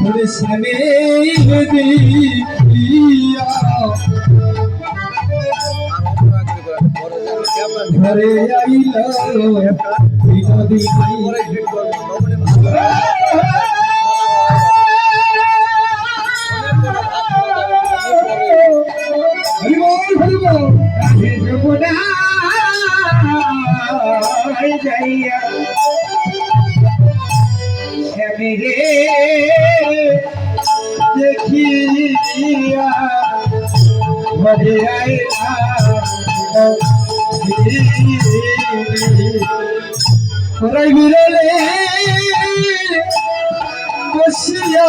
ওরে স্বামী দিয়া ঘরে আইল বিনোদিনী হরি বল যমুনা যাইয়া রে দেখিয়া ঘরে আইলা ওরাই বসিয়া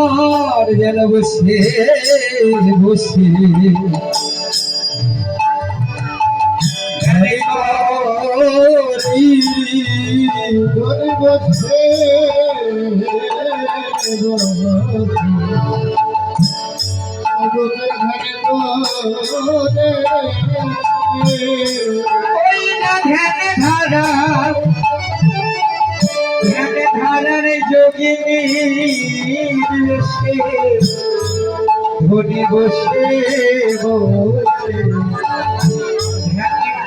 আমার যেন বসে বসে। ঘরে ধরি বসে বসে।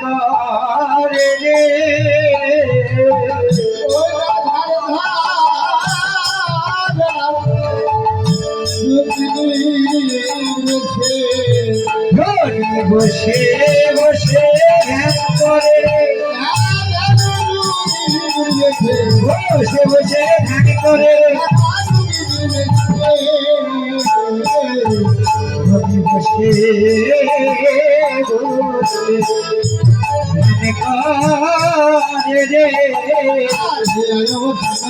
করে রে? বসে বসে করে। বসে বসে ধ্যান করে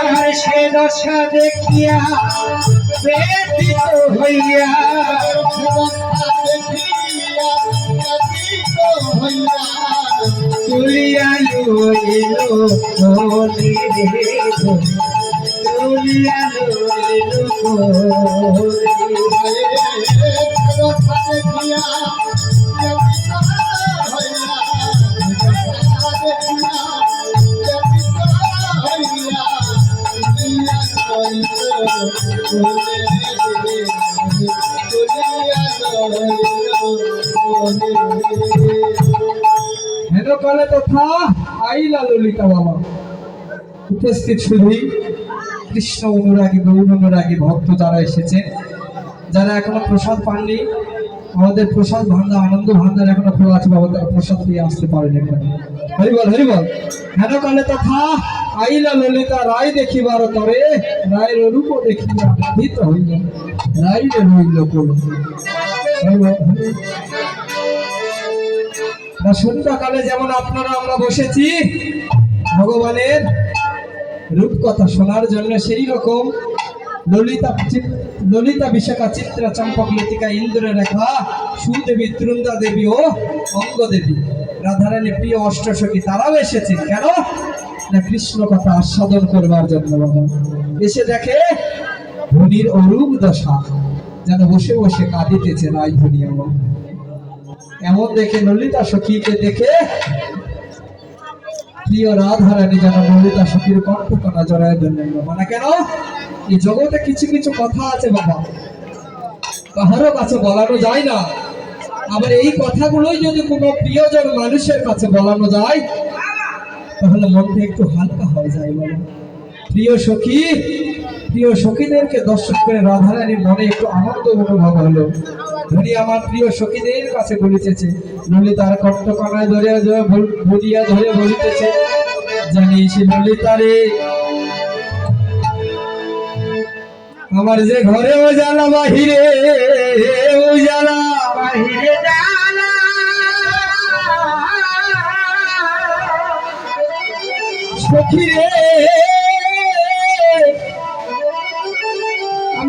আর সে দশা দেখিয়া ব্যতীত হইয়া তুলিয়া লইল তুলিয়া লইল কোলে Thank you. হেন কালে তথা আইলা ললিতা বাবা উপস্থিত শুধুই কৃষ্ণ অনুরাগী, গৌর অনুরাগী ভক্ত যারা এসেছেন, যারা এখনও প্রসাদ পাননি আমাদের প্রসাদ ভান্ডার আনন্দ ভান্ডার এখনও খোলা আছে বাবা, তারা প্রসাদ পেয়ে আসতে পারেন এখানে। হরিবল হরিবল হেন কালে তথা? আইলা ললিতা, রায় দেখিবার তরে, রায়ের রূপ দেখিবার হইল। রায়ের রইল কোন? সন্ধ্যাকালে যেমন আপনারা আমরা বসেছি, ভগবানের রূপকথা শোনার জন্য সেই রকম ললিতা ললিতা বিশাখা চিত্রা চম্পক লতিকা ইন্দ্র রেখা সুদেবী তৃন্দা দেবী ও অঙ্গ দেবী রাধারানী প্রিয় অষ্টসখী তারাও এসেছেন কেন? না কৃষ্ণ কথা আস্বাদন করবার জন্য বাবা। এসে দেখে ধনির অরূপ দশা, যেন বসে বসে কাঁদিতেছে রায় ধনী আমার এমন দেখে ললিতা সখীকে দেখে প্রিয় রাধারানী যেন ললিতা সখীর কণ্ঠকণা জড়ায় ধরলেন মানে কেন? এই জগতে কিছু কিছু কথা আছে বাবা। কাহারও কাছে বলানো যায় না। আবার এই কথাগুলোই যদি কোনো প্রিয়জন মানুষের কাছে বলানো যায়, তাহলে মনটা একটু হালকা হয়ে যায় বাবা প্রিয় সখী প্রিয় সখীদেরকে দর্শন করে রাধারানীর মনে একটু আনন্দ অনুভব হলো। ধরি আমার প্রিয় সখীদের কাছে বলিতেছে, ললিতার কণ্ঠ কানায় ধরে ধরে বল- বলিয়া ধরে বলিতেছে, জানিস ললিতারে, আমার যে ঘরে উজালা বাহিরে উজালা বাহিরে জানা সখী রে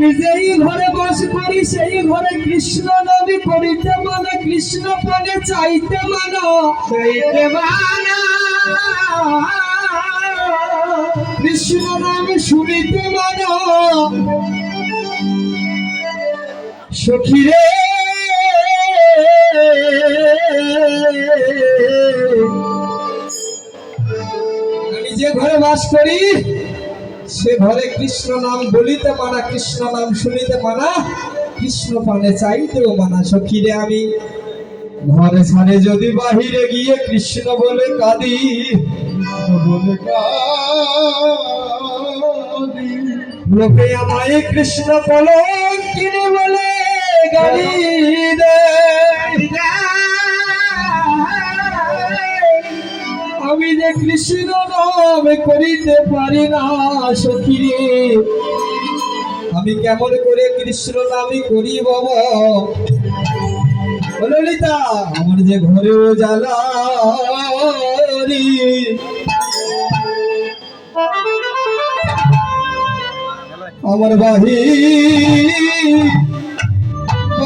আমি যেই ঘরে বাস করি, সেই ঘরে কৃষ্ণ নবী করিতে মানে কৃষ্ণ পদে চাইতে মানো, চাইতে বানা কৃষ্ণ নাম শুনিতে মানো। সখী রে, আমি যে ঘরে বাস করি সে ঘরে কৃষ্ণ নাম বলিতে মানা কৃষ্ণ নাম শুনিতে মানা কৃষ্ণ পানে চাইতেও মানা সখী রে আমি, ঘরে ছাড়ে যদি বাহিরে গিয়ে কৃষ্ণ বলে কাঁদি, বলে লোকে আমায় কৃষ্ণ কলম কিনে বলে গালি আমি যে কৃষ্ণ নাম করিতে পারি না, সখী রে আমি কেমন করে কৃষ্ণ নামই করি বাবা ললিতা, আমার যে ঘরেও জ্বালা। আমার বাহি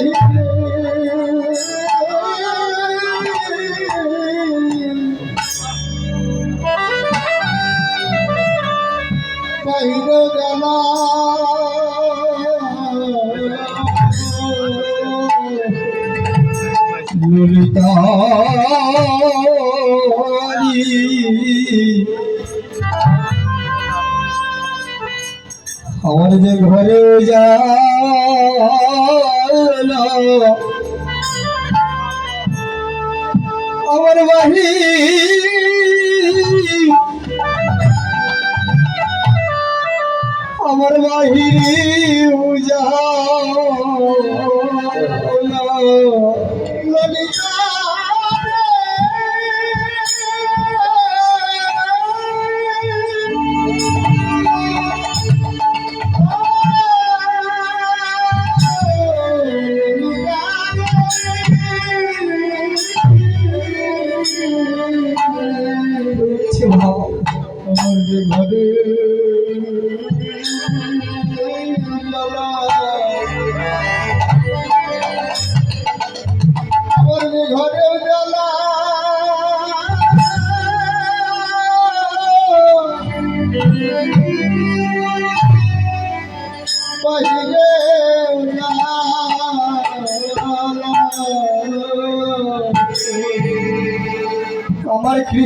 Yeah.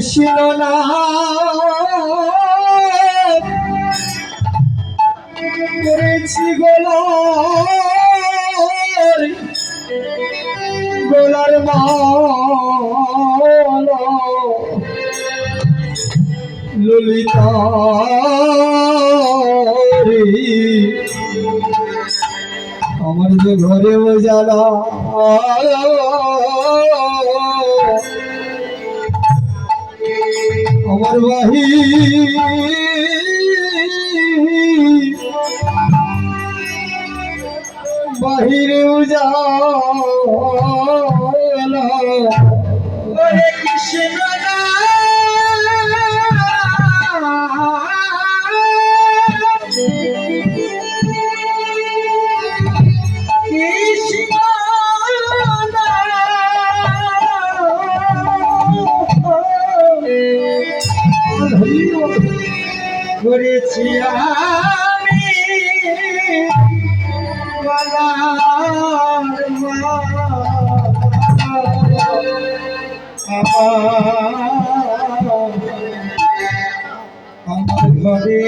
কৃষ্ণ না। করেছি গোলার গোলার মাল। ললিতা আমার করেছি আমি। আমার ঘরে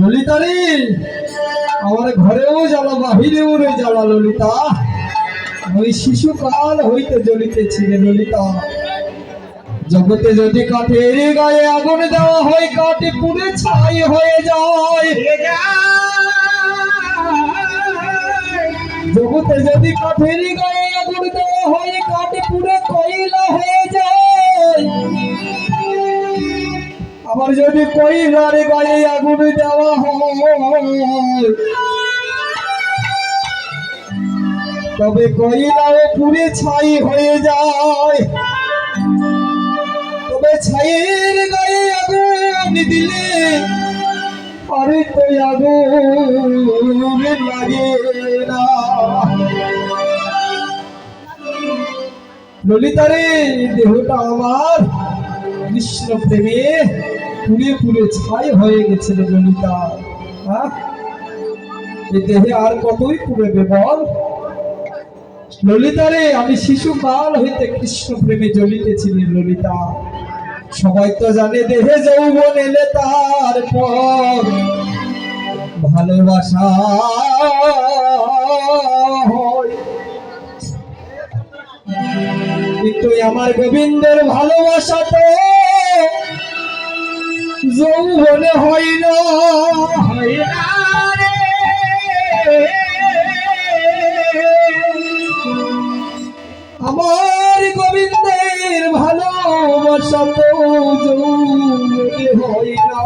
ললিতা রে, আমার ঘরেও জ্বালা, বাহিরেও রে জ্বালা ললিতা। ওই শিশুকাল হইতে জ্বলিতেছি রে ললিতা। জগতে যদি কাঠের গায়ে আগুন দেওয়া হয়, কাঠে পুড়ে ছাই হয়ে যায়। জগতে যদি কাঠের গায়ে আগুন দেওয়া হয়, কাঠে পুড়ে কয়লা হয়ে যায়। আবার যদি কই কয়লার গায়ে আগুন দেওয়া হয়, তবে কয়লাও পুড়ে ছাই হয়ে যায়। তবে ছাইয়ের গায়ে আগুন দিলে আরে তো আগুন লাগে না। ললিতারে, দেহটা আমার, কৃষ্ণ প্রেমে পুড়ে পুড়ে ছাই হয়ে গেছে রে ললিতা। হ্যাঁ এ দেহে আর কতই পুড়েবে বল? ললিতা রে, আমি শিশুকাল হইতে কৃষ্ণ প্রেমে জ্বলিতেছি রে ললিতা। সবাই তো জানে দেহে যৌবন এলে তার পর ভালোবাসা কিন্তু আমার গোবিন্দের ভালোবাসা তো যৌবনে না। না আমার গোবিন্দের ভালোবাসা তো যৌবনে হয় না।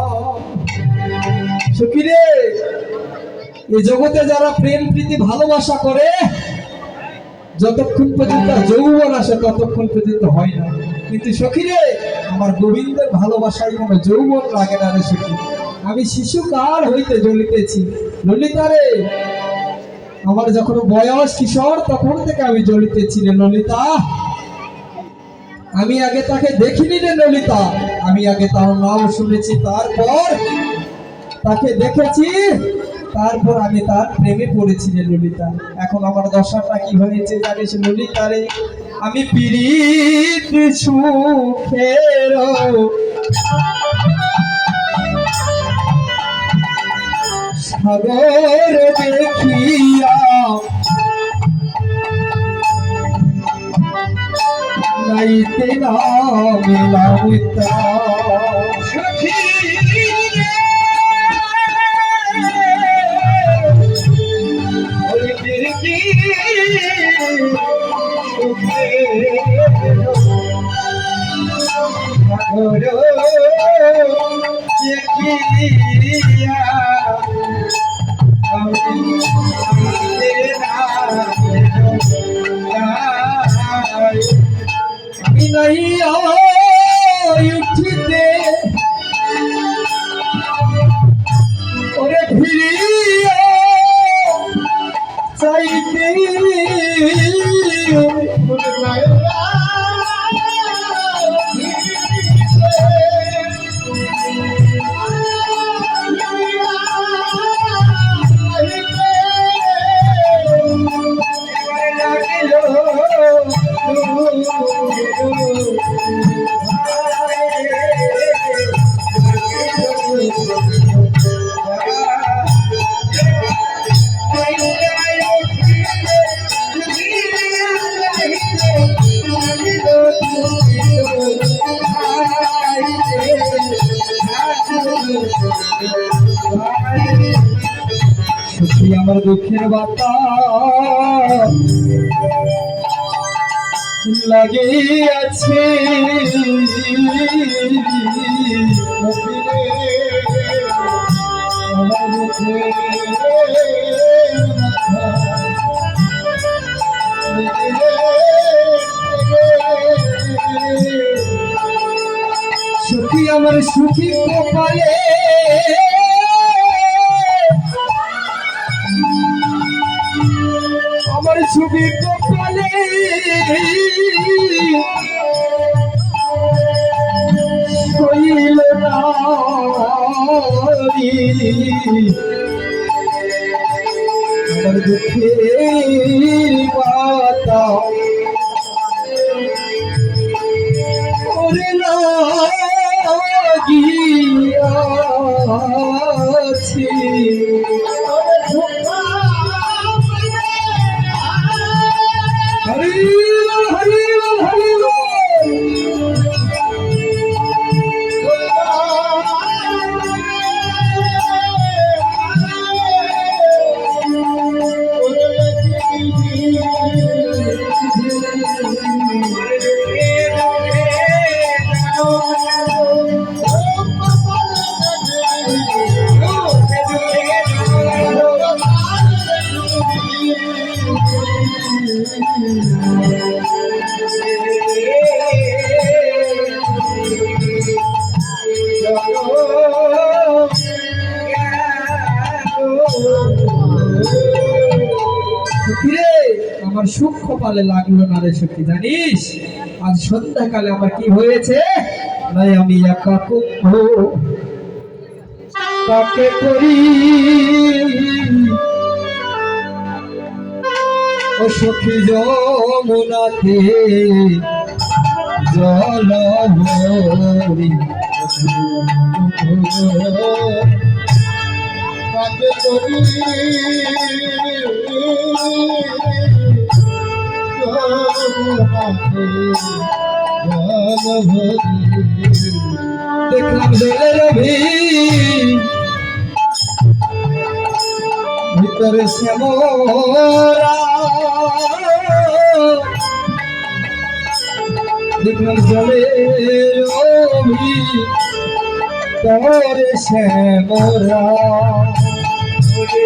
সুখী এই জগতে যারা প্রেম প্রীতি ভালোবাসা করে যতক্ষণ পর্যন্ত যৌবন আসে ততক্ষণ পর্যন্ত হয় না। কিন্তু সখী রে আমার গোবিন্দের ভালোবাসায় কোনো যৌবন লাগে না রে সখী। আমি শিশুকাল হইতে জ্বলিতেছি? ললিতা রে আমার যখন বয়স কিশোর, তখন থেকে আমি জ্বলিতেছি রে ললিতা। আমি আগে তাকে দেখিনি রে ললিতা। আমি আগে তার নাম শুনেছি, তারপর তাকে দেখেছি। তারপর আমি তার প্রেমে পড়েছি রে ললিতা। এখন আমার দশাটা কি হয়েছে জানিস ললিতা রে আমি পিড়িত সুখের সাগর দেখিয়া নাইতে না মিলামিতা লাগিয়াছে আমার দুঃখের সুখী আমার সুখী কপালে সুখী কপালে কইল দুঃখের পাতা সুখ কপালে লাগল না রে সখী, জানিস? আজ সন্ধ্যাকালে আমার কি হয়েছে? নাই আমি একা কুম্ভ। কাকে করি? ও সখী যমুনাতে জল ভরি। দেখলাম জলের ভিতরে শ্যামরা দেখলাম জলের রবি তোরে শ্যামরা সখী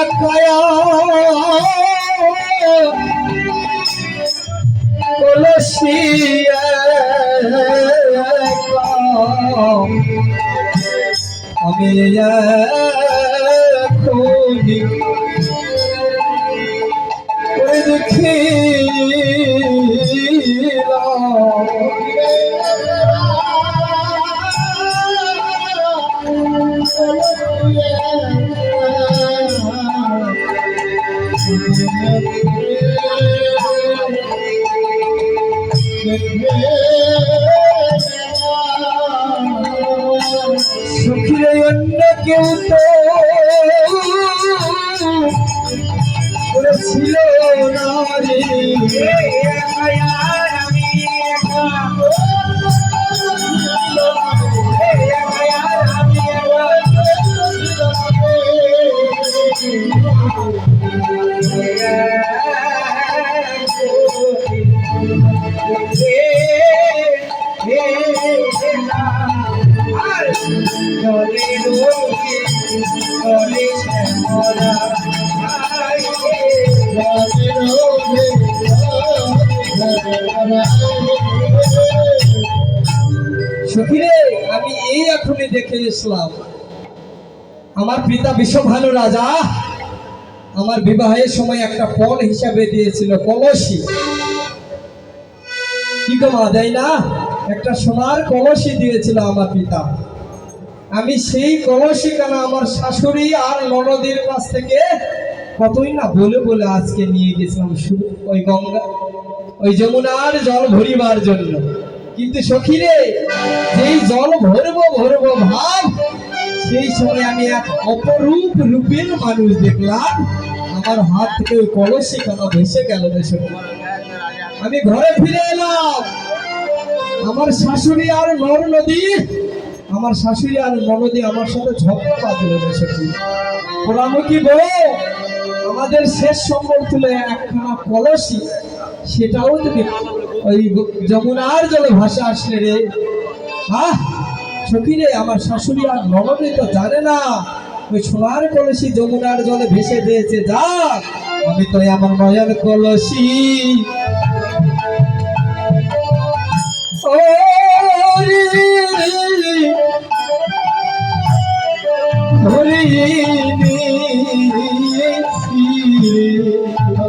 আমি একায়া সখীরে, আমি এই এখনই দেখে এসলাম। আমার পিতা বিশ্বভানু রাজা, আমার বিবাহের সময় একটা পণ হিসাবে দিয়েছিল, কলসি। কি মা দেয় না একটা সোনার কলসি দিয়েছিল আমার পিতা। আমি সেই কলসি কেন আমার শাশুড়ি আর ননদের কাছ থেকে কতই না বলে বলে আজকে নিয়ে গেছিলাম শুধু ওই গঙ্গা, ওই যমুনার জল ভরিবার জন্য। কিন্তু সখীরে, যেই জল ভরবো ভরবো ভাব, সেই সময় আমি এক অপরূপ রূপের মানুষ দেখলাম। আমার হাত থেকে ওই কলসি কেন ভেসে গেল আমি ঘরে ফিরে এলাম। আমার শাশুড়ি আর নর নদী আমার শাশুড়ি আর নদী আমার সাথে ঝগড়া বাঁধলো রে সখী। পোড়ামুখী বউ আমাদের শেষ সম্বল তুলে একখানা কলসি সেটাও তুমি ওই যমুনার জলে ভাসা আসলে রে। হ্যাঁ সখী রে আমার শাশুড়ি আর ননদী তো জানে না, ওই সোনার কলসি যমুনার জলে ভেসে দিয়েছে যা আমি তো আমার নয়ন কলসি।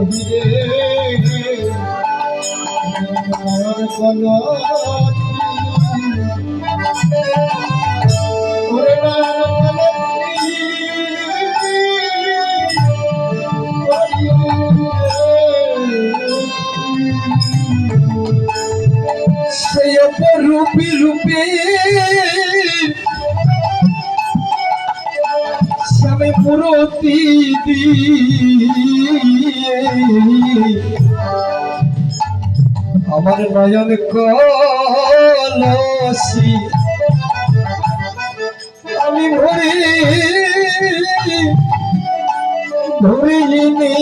রে, ধরে নিয়েছি সেই রূপে পুরতি আমার নয়ন কলসি আমি ভরে ধরে নিয়েছি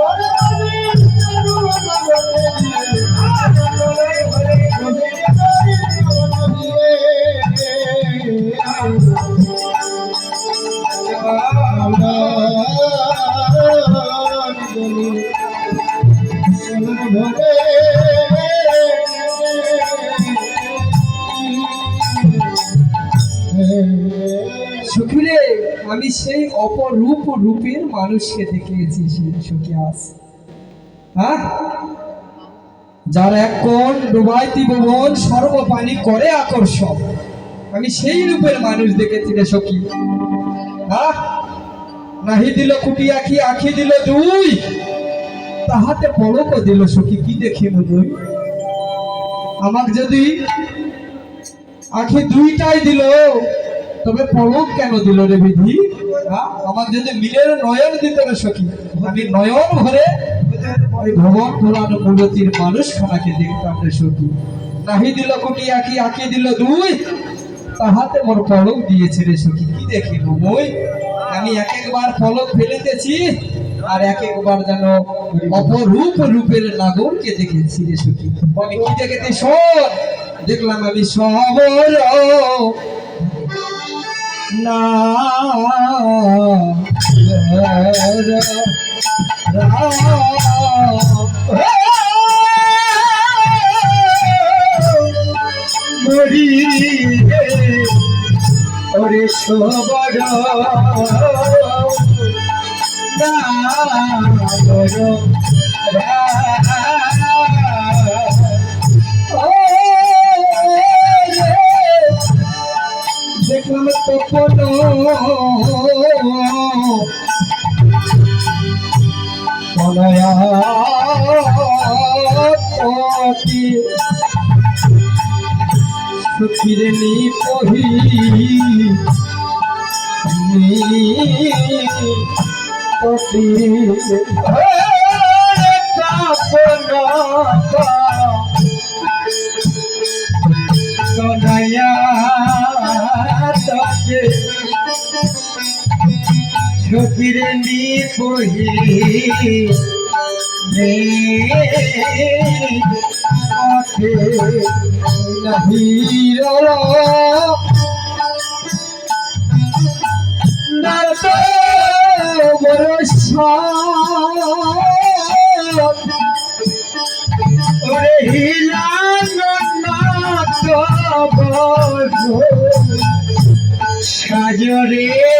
আমি সেই অপরূপ রূপের মানুষকে দেখেছি সখী আস হ্যাঁ? যার এক কোণ ডুবাইতি ভুবন সর্বপানি করে আকর্ষণ। আমি সেই রূপের মানুষ দেখেছি রে সখী। হ্যাঁ? নাহি দিল কুটি আখি আখি দিল দুই। তাহাতে পলকও দিল সখী, কি দেখিব দুই আমাক যদি আখি দুইটাই দিল তবে পলক কেন দিল রে বিধি? আমার যদি মিলের নয়ন দিত রে সখী, আমি নয়ন ভরে ওই ভবন মূলতির মানুষ খানাকে দেখতাম রে সখী। নাহি দিল কুটি আখি আখি দিল দুই, তাহাতে মোর পলক দিয়েছে রে সখী। কি দেখিব মই? আমি এক একবার পলক ফেলিতেছি, আর এক একবার যেন অপরূপ রূপের নাগরকে দেখেছি রে সখী। আমি কি দেখেছি শোন? দেখলাম আমি সবর না মরি ওরে সবর সুখিরে নি পহি নি পতি নি পহি নে ওরে হিলান সাজরে